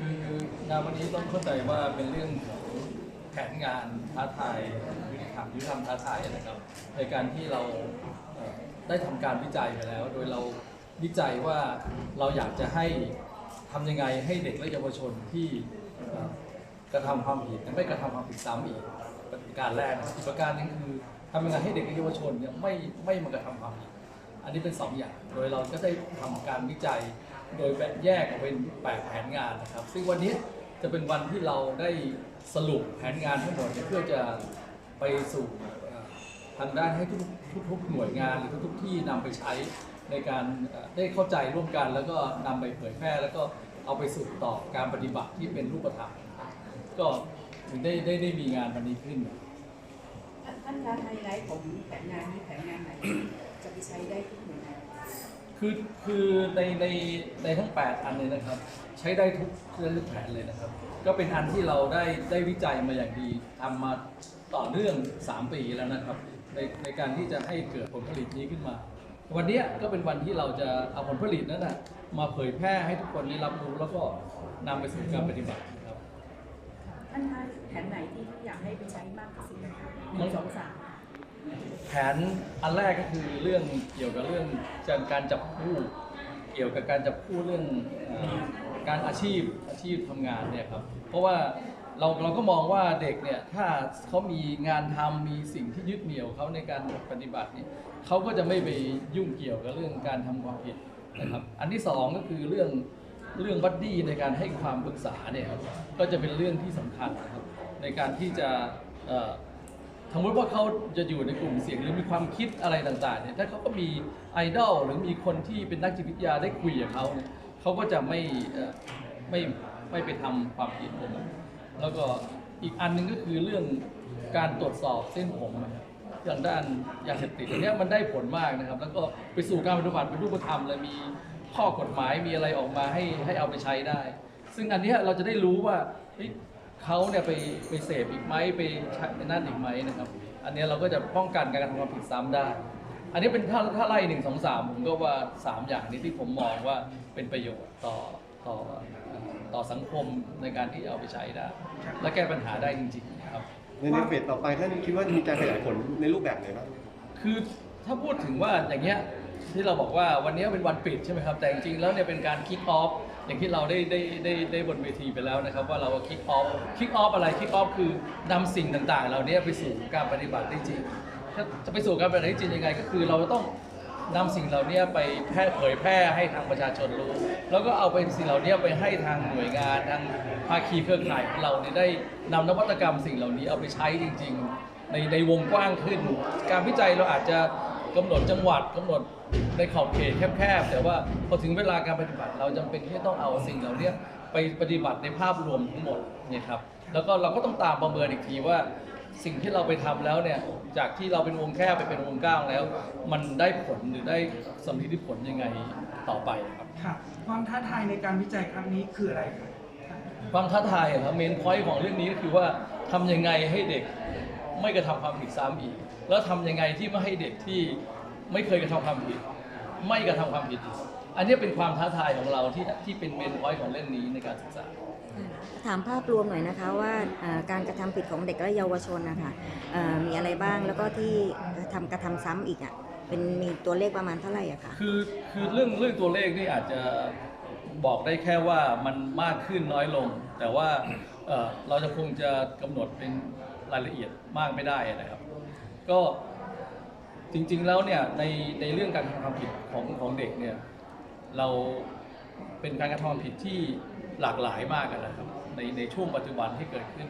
คืองานวันนี้ต้องเข้าใจว่าเป็นเรื่องของแผนงานท้าทายยุติธรรมยุติธรรมท้าทายนะครับ ในการที่เราเอ่อได้ทำการวิจัยไปแล้ว โดยเราวิจัยว่าเราอยากจะให้ทำยังไงให้เด็กและเยาวชนที่เอ่อกระทำความผิดไม่กระทำความผิดซ้ำอีกประการแรกนะครับอีกประการหนึงคือทำยังไงให้เด็กและเยาวชนเนี่ยไม่ไม่มากระทำความผิด อันนี้เป็น2อย่าง โดยเราก็ได้ทำการวิจัย โดยแบ่งแยกออกเป็นแปดแผนงานนะครับ ซึ่งวันนี้จะเป็นวันที่เราได้สรุปแผนงานทั้งหมดเพื่อจะไปสู่ทางด้านให้ทุกทุกๆหน่วยงานหรือทุกๆที่นำไปใช้ในการได้เข้าใจร่วมกัน แล้วก็นำไปเผยแพร่ แล้วก็เอาไปสู่ต่อการปฏิบัติที่เป็นรูปธรรมก็ถึงได้ได้ได้มีงานวันนี้ขึ้นท่านคะไฮไลท์ของแผนงานนี้แผนงานไหนจะไปใช้ได้ คือคือในในในทั้ง 8 อันเลยนะครับ ใช้ได้ทุกเรื่องทุกแผนเลยนะครับ ก็เป็นอันที่เราได้ได้วิจัยมาอย่างดีทำมาต่อเนื่อง 3 ปีแล้วนะครับ ในในการที่จะให้เกิดผลผลิตนี้ขึ้นมา วันเนี้ยก็เป็นวันที่เราจะเอาผลผลิตนั้นนะมาเผยแพร่ให้ทุกคนได้รับรู้แล้วก็นำไปสู่การปฏิบัตินะครับ ท่านคะแผนไหนที่อยากให้ไปใช้มากที่สุดนะคะหนึ่งสองสาม แผนอันแรกก็คือเรื่องเกี่ยวกับเรื่องการจับคู่ เกี่ยวกับการจับคู่เรื่องอการอาชีพอาชีพทำงานเนี่ยครับ เพราะว่าเราเราก็มองว่าเด็กเนี่ยถ้าเขามีงานทำมีสิ่งที่ยึดเหนี่ยวเขาในการปฏิบัติเนี่ยเขาก็จะไม่ไปยุ่งเกี่ยวกับเรื่องการทำความผิดนะครับ อันที่สองก็คือเรื่องเรื่องบัดดี้ในการให้ความปรึกษาเนี่ยครับก็จะเป็นเรื่องที่สำคัญนะครับในการที่จะ สมมติว่าเขาจะอยู่ในกลุ่มเสี่ยงหรือมีความคิดอะไรต่างๆเนี่ยถ้าเขาก็มีไอดอลหรือมีคนที่เป็นนักจิตวิทยาได้คุยกับเขาเนี่ยเขาก็จะไม่ไม่ไม่ไปทำความผิดนะครับแล้วก็อีกอันหนึงก็คือเรื่องการตรวจสอบเส้นผมอย่างด้านยาเสพติดอันเนี้ยมันได้ผลมากนะครับ แล้วก็ไปสู่การปฏิบัติเป็นรูปธรรมเลยมีข้อกฎหมายมีอะไรออกมาให้ให้เอาไปใช้ได้ ซึ่งอันนี้เราจะได้รู้ว่า เฮ้ยเขาเนี่ยไปไปเสพอีกไหมไปใช้ไปนั่นอีกไหมนะครับ อันเนี้ยเราก็จะป้องกันการกระทำความผิดซ้ำได้ อันนี้เป็นถ้าถ้าไล่หนึ่งสองสามผมก็ว่าสามอย่างนี้ที่ผมมองว่าเป็นประโยชน์ต่อต่อเอ่อต่อสังคมในการที่เอาไปใช้ได้ และแก้ปัญหาได้จริงๆนะครับ ในในเฟสต่อไปท่านคิดว่ามีการขยายผลในรูปแบบไหนบ้างคือถ้าพูดถึงว่าอย่างเงี้ยที่เราบอกว่าวันนี้เป็นวันปิดใช่ไหมครับ แต่จริงๆแล้วเนี่ยเป็นการคิกออฟ อย่างที่เราได้ได้ได้ได้บนเวทีไปแล้วนะครับ ว่าเราคิกออฟคิกออฟอะไรคิกออฟคือนำสิ่งต่างๆเหล่านี้ไปสู่การปฏิบัติได้จริงถ้าจะไปสู่การปฏิบัติได้จริงยังไง ก็คือเราต้องนำสิ่งเหล่านี้ไปแพร่เผยแพร่ให้ทางประชาชนรู้ แล้วก็เอาไปสิ่งเหล่านี้ไปให้ทางหน่วยงานทางภาคีเครือข่ายของเราเนี่ยได้นำนวัตกรรมสิ่งเหล่านี้เอาไปใช้จริง ๆ ในในวงกว้างขึ้น การวิจัยเราอาจจะ กำหนดจังหวัดกำหนดในขอบเขตแคบๆแต่ว่าพอถึงเวลาการปฏิบัติเราจำเป็นที่จะต้องเอาสิ่งเหล่านี้ไปปฏิบัติในภาพรวมทั้งหมดเนี่ยครับแล้วก็เราก็ต้องตามประเมินอีกทีว่า สิ่งที่เราไปทำแล้วเนี่ยจากที่เราเป็นวงแคบไปเป็นวงกว้างแล้ว มันได้ผลหรือได้สมฤทธิผลยังไงต่อไปครับค่ะความท้าทายในการวิจัยครั้งนี้คืออะไรคะความท้าทายอะครับเมนพอยต์ของเรื่องนี้ก็คือว่าทำยังไงให้เด็กไม่กระทำความผิดซ้ำอีก แล้วทำยังไงที่ไม่ให้เด็กที่ไม่เคยกระทำความผิด ไม่กระทำความผิดอีกอันนี้เป็นความท้าทายของเราที่ที่เป็นเมนพอยต์ของเรื่องนี้ในการศึกษา ถามภาพรวมหน่อยนะคะว่าอ่าการกระทำผิดของเด็กและเยาวชนนะคะเอ่อมีอะไรบ้างแล้วก็ที่ทำกระทำซ้ำอีกอะเป็นมีตัวเลขประมาณเท่าไหร่อะคะ คือคือเรื่องเรื่องตัวเลขนี่อาจจะบอกได้แค่ว่ามันมากขึ้นน้อยลง แต่ว่าเอ่อเราจะคงจะกำหนดเป็นรายละเอียดมากไม่ได้นะครับ ก็จริงๆแล้วเนี่ยในในเรื่องการกระทำความผิดของของเด็กเนี่ยเราเป็นการกระทำความผิดที่หลากหลายมากอะนะครับในในช่วงปัจจุบันที่เกิดขึ้น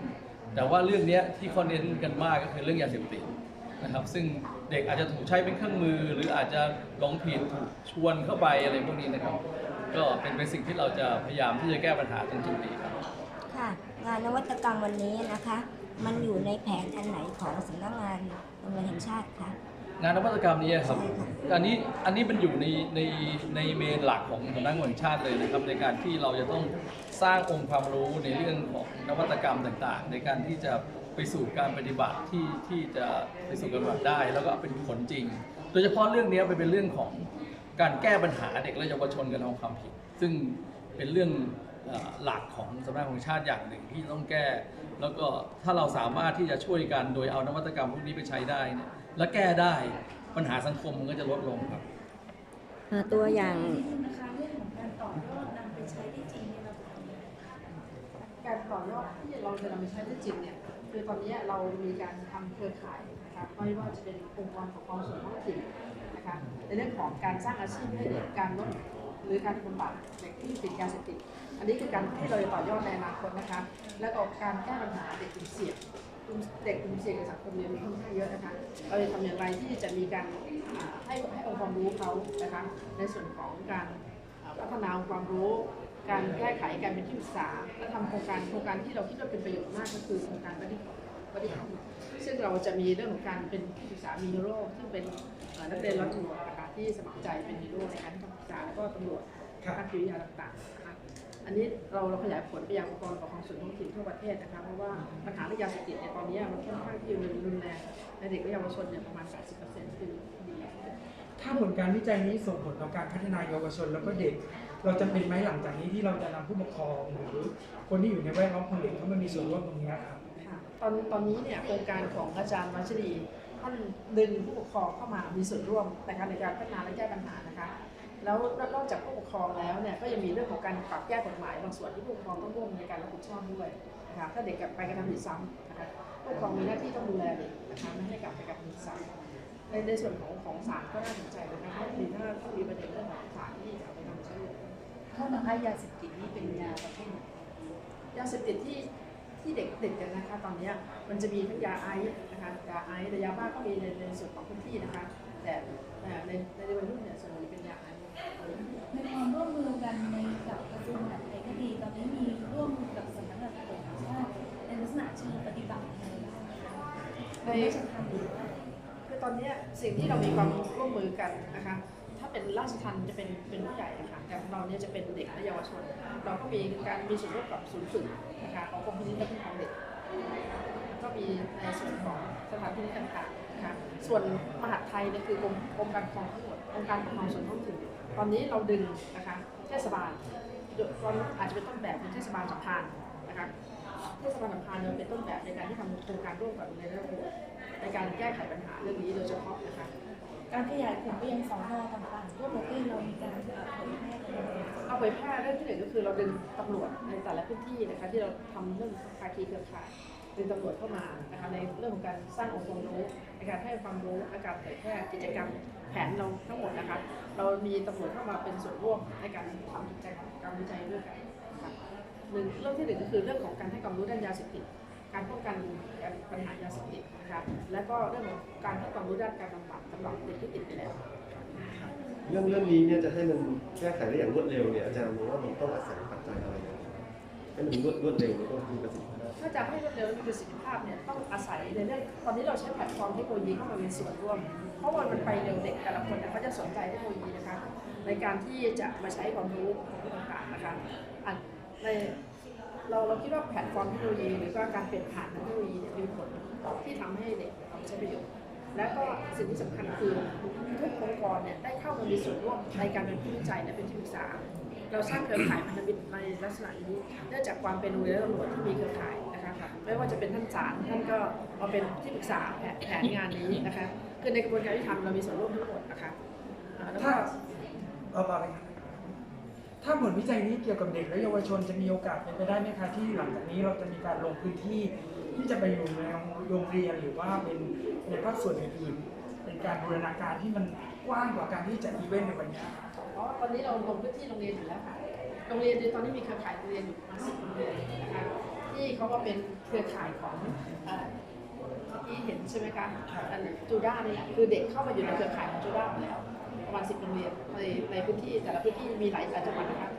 แต่ว่าเรื่องเนี้ยที่เขาเน้นกันมากก็คือเรื่องยาเสพติดนะครับ ซึ่งเด็กอาจจะถูกใช้เป็นเครื่องมือ หรืออาจจะหลงผิดถูกชวนเข้าไปอะไรพวกนี้นะครับ ก็เป็นเป็นสิ่งที่เราจะพยายามที่จะแก้ปัญหาตรงจุดนี้ครับ ค่ะ งานนวัตกรรมวันนี้นะคะ มันอยู่ในแผนอันไหนของสำนักงาน ตำรวจแห่งชาติคะงานนวัตกรรมนี้ครับใช่ค่ะอันนี้อันนี้มันอยู่ในในในเมนหลักของสำนักงานแห่งชาติเลยนะครับ ในการที่เราจะต้องสร้างองค์ความรู้ในเรื่องของนวัตกรรมต่างๆ ในการที่จะไปสู่การปฏิบัติที่ที่จะไปสู่การปฏิบัติได้ แล้วก็เป็นผลจริง โดยเฉพาะเรื่องนี้เป็นเรื่องของการแก้ปัญหาเด็กและเยาวชนกระทำความผิด ซึ่งเป็นเรื่องเอ่อ หลักของสำนักของชาติอย่างหนึ่งที่ต้องแก้ แล้วก็ถ้าเราสามารถที่จะช่วยกันโดยเอานวัตกรรมพวกนี้ไปใช้ได้เนี่ยและแก้ได้ปัญหาสังคมมันก็จะลดลงครับตัวอย่างนะคะเรื่องของการต่อยอดนำไปใช้ได้จริงเนี่ยเราจะทำยังไงการต่อยอดที่เราจะนำไปใช้ได้จริงเนี่ยคือตอนนี้เรามีการทำเครือข่ายนะคะไม่ว่าจะเป็นองค์กรปกครองส่วนท้องถิ่นนะคะในเรื่องของการสร้างอาชีพให้เด็กการลดหรือการบำบัดเด็กที่ติดยาเสพติด อันนี้คือการที่เราจะต่อยอดในอนาคตนะคะ และก็การแก้ปัญหาเด็กกลุ่มเสี่ยงกลุ่มเด็กกลุ่มเสี่ยงในสังคมเนี่ยมีค่อนข้างเยอะนะคะเราจะทำอย่างไรที่จะมีการให้ให้องค์ความรู้เขานะคะในส่วนของการพัฒนาองค์ความรู้การแก้ไขการเป็นที่ปรึกษาและทำโครงการโครงการที่เราคิดว่าเป็นประโยชน์มากก็คือโครงการบัดดี้บัดดี้ซึ่งเราจะมีเรื่องของการเป็นที่ปรึกษามีโร่ซึ่งเป็นนักเรียนร้อยตำรวจนะคะที่สมัครใจเป็นฮีโร่ในการให้คำปรึกษาแล้วก็ตำรวจครับนักจิตวิทยาต่างๆนะคะ อันนี้เราเราขยายผลไปยังองค์กรปกครองส่วนท้องถิ่นทั่วประเทศนะคะเพราะว่าปัญหาเรื่องยาเสพติดเนี่ยตอนนี้มันค่อนข้างที่รุนแรงในเด็กและเยาวชนเนี่ยประมาณ 80%คือดีถ้าผลการวิจัยนี้ส่งผลต่อการพัฒนาเยาวชน แล้วก็เด็ก เราจะเป็นไหมหลังจากนี้ที่เราจะนำผู้ปกครองหรือคนที่อยู่ในแวดล้อมของเด็กเขามามีส่วนร่วมตรงนี้ครับค่ะตอนตอนนี้เนี่ยโครงการของอาจารย์วัชรีท่านดึงผู้ปกครองเข้ามามีส่วนร่วมนะคะในการพัฒนาและแก้ปัญหานะคะ แล้วนอกจากผู้ปกครองแล้วเนี่ยก็ยังมีเรื่องของการปรับแก้กฎหมายบางส่วนที่ผู้ปกครองต้องร่วมในการรับผิดชอบด้วยนะคะถ้าเด็กกลับไปกระทำผิดซ้ำนะคะผู้ปกครองมีหน้าที่ต้องดูแลเด็กนะคะไม่ให้กลับไปกระทำผิดซ้ำในในส่วนของของศาลก็น่าสนใจนะคะเพราะมีหน้าต้องมีประเด็นเรื่องของศาลที่จะเอาไปทำใช้เลยโทษนะคะยาเสพติดนี่เป็นยาประเภทไหนยาเสพติดที่ที่เด็กติดกันนะคะตอนเนี้ยมันจะมีทั้งยาไอซ์นะคะยาไอซ์แต่ยาบ้าก็มีในในส่วนของพื้นที่นะคะแต่แต่ในในวัยรุ่นเนี่ยส่วนใหญ่เป็นยาไอซ์ ในความร่วมมือกันในกับกระทรวงมหาดไทยก็ดีตอนนี้มีร่วมมือกับสำนักงานตำรวจแห่งชาติในลักษณะเชิงปฏิบัติอะไรบ้างคะในไม่ใช่ทำหรือว่าคือตอนเนี้ยสิ่งที่เรามีความร่วมมือกันนะคะถ้าเป็นราชทัณฑ์จะเป็นเป็นผู้ใหญ่นะคะแต่ของเราเนี่ยจะเป็นเด็กและเยาวชน เราก็มีการมีส่วนร่วมกับศูนย์ฝึกนะคะของกรมพินิจและคุ้มครองเด็ก ก็มีในส่วนของสถานที่ต่างๆนะคะส่วนมหาดไทยเนี่ยคือกรมกรมการปกครองทั้งหมดองค์การปกครองส่วนท้องถิ่น ตอนนี้เราดึงนะคะเทศบาลตอนอาจจะเป็นต้นแบบเป็นเทศบาลสัมพันธ์นะคะเทศบาลสัมพันธ์เนี่ยเป็นต้นแบบในการที่ทำโครงการร่วมกับในระบบในการแก้ไขปัญหาเรื่องนี้โดยเฉพาะนะคะการขยายผลไปยังสอนอต่างๆทั่วประเทศเรามีการเอ่อเผยแพร่กันยังไงเอาเผยแพร่เรื่องที่หนึ่งก็คือเราดึงตำรวจในแต่ละพื้นที่นะคะที่เราทำเรื่องภาคีเครือข่าย ดึงตำรวจเข้ามานะคะในเรื่องของการสร้างองค์ความรู้ในการให้ความรู้ในการเผยแพร่กิจกรรมแผนเราทั้งหมดนะคะ เรามีตำรวจเข้ามาเป็นส่วนร่วมในการทำกิจกรรมการวิจัยด้วยกันหนึ่งเรื่องที่หนึ่งก็คือเรื่องของการให้ความรู้ด้านยาเสพติดการป้องกันปัญหายาเสพติดนะคะและก็เรื่องของการให้ความรู้ด้านการบำบัดสำหรับเด็กที่ติดไปแล้วเรื่องเรื่องนี้เนี่ยจะให้มันแก้ไขได้อย่างรวดเร็วเนี่ยอาจารย์มองว่ามันต้องอาศัยปัจจัยอะไร ให้มันรวดรวดเร็วแล้วก็มีประสิทธิภาพถ้าจะให้รวดเร็วและมีประสิทธิภาพเนี่ยต้องอาศัยในเรื่องตอนนี้เราใช้แพลตฟอร์มเทคโนโลยีเข้ามามีส่วนร่วม เพราะว่ามันไปเร็วเด็กแต่ละคนเนี่ยเขาจะสนใจเทคโนโลยีนะคะในการที่จะมาใช้ความรู้ต่างๆนะคะอะในเราเราคิดว่าแพลตฟอร์มเทคโนโลยีหรือว่าการเปลี่ยนผ่านทางเทคโนโลยีเนี่ยมีผลที่ทำให้เด็กเอาไปใช้ประโยชน์และก็สิ่งที่สำคัญคือทุกองค์กรเนี่ยได้เข้ามามีส่วนร่วมในการเป็นผู้วิจัยและเป็นที่ปรึกษา เราสร้างเครือข่ายพันธมิตรในลักษณะนี้เนื่องจากความเป็นโรงเรียนตำรวจที่มีเครือข่ายนะคะไม่ว่าจะเป็นท่านศาลท่านก็มาเป็นที่ปรึกษาแผนงานนี้นะคะคือในกระบวนการที่ทำเรามีส่วนร่วมทั้งหมดนะคะแล้วก็ถ้าเอาต่อเลยครับถ้าผลวิจัยนี้เกี่ยวกับเด็กและเยาวชนจะมีโอกาสเป็นไปได้ไหมคะที่หลังจากนี้เราจะมีการลงพื้นที่ที่จะไปอยู่ในโรงเรียนหรือว่าเป็นในภาคส่วนอื่นๆเป็นการบูรณาการที่มันกว้างกว่าการที่จะอีเวนต์ในวันนี้ รับเพราะตอนนี้เราลงพื้นที่โรงเรียนอยู่แล้วค่ะ โรงเรียนตอนนี้มีเครือข่ายโรงเรียนอยู่ประมาณสิบโรงเรียนนะคะที่เขาก็เป็นเครือข่ายของเอ่เห็นใช่ไหมคะอันจูด้านี่แหละคือเด็กเข้ามาอยู่ในเครือข่ายของจูด้าแล้ว ประมาณสิบโรงเรียนในในพื้นที่แต่ละพื้นที่มีหลายหลาจังหวัดนะคะ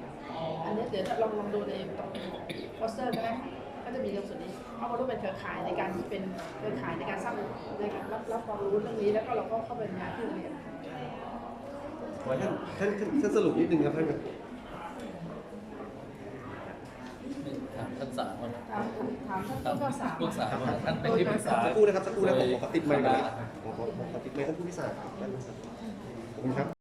อันนี้เดี๋ยวลองลองดูในตรงโปสเตอร์ก็ได้ค่ะก็จะมีเรื่องส่วนนี้เข้ามาร่วมเป็นเครือข่ายในการที่เป็นเครือข่ายในการสร้างในการรับรับความรู้เรื่องนี้แล้วก็เราก็เข้าไปงานที่โรงเรียน ขอท่านท่านท่านท่านสรุปนิดนึงครับท่านครับถามท่านสารว่าถามถามท่านถามผู้ว่าสามพวกสารว่าท่านเป็นที่ปรึกษาสักครู่นะครับสักครู่นะผมขอติดไมค์ก่อนขอขอขอติดไมค์ท่านผู้พิสารขอบคุณครับ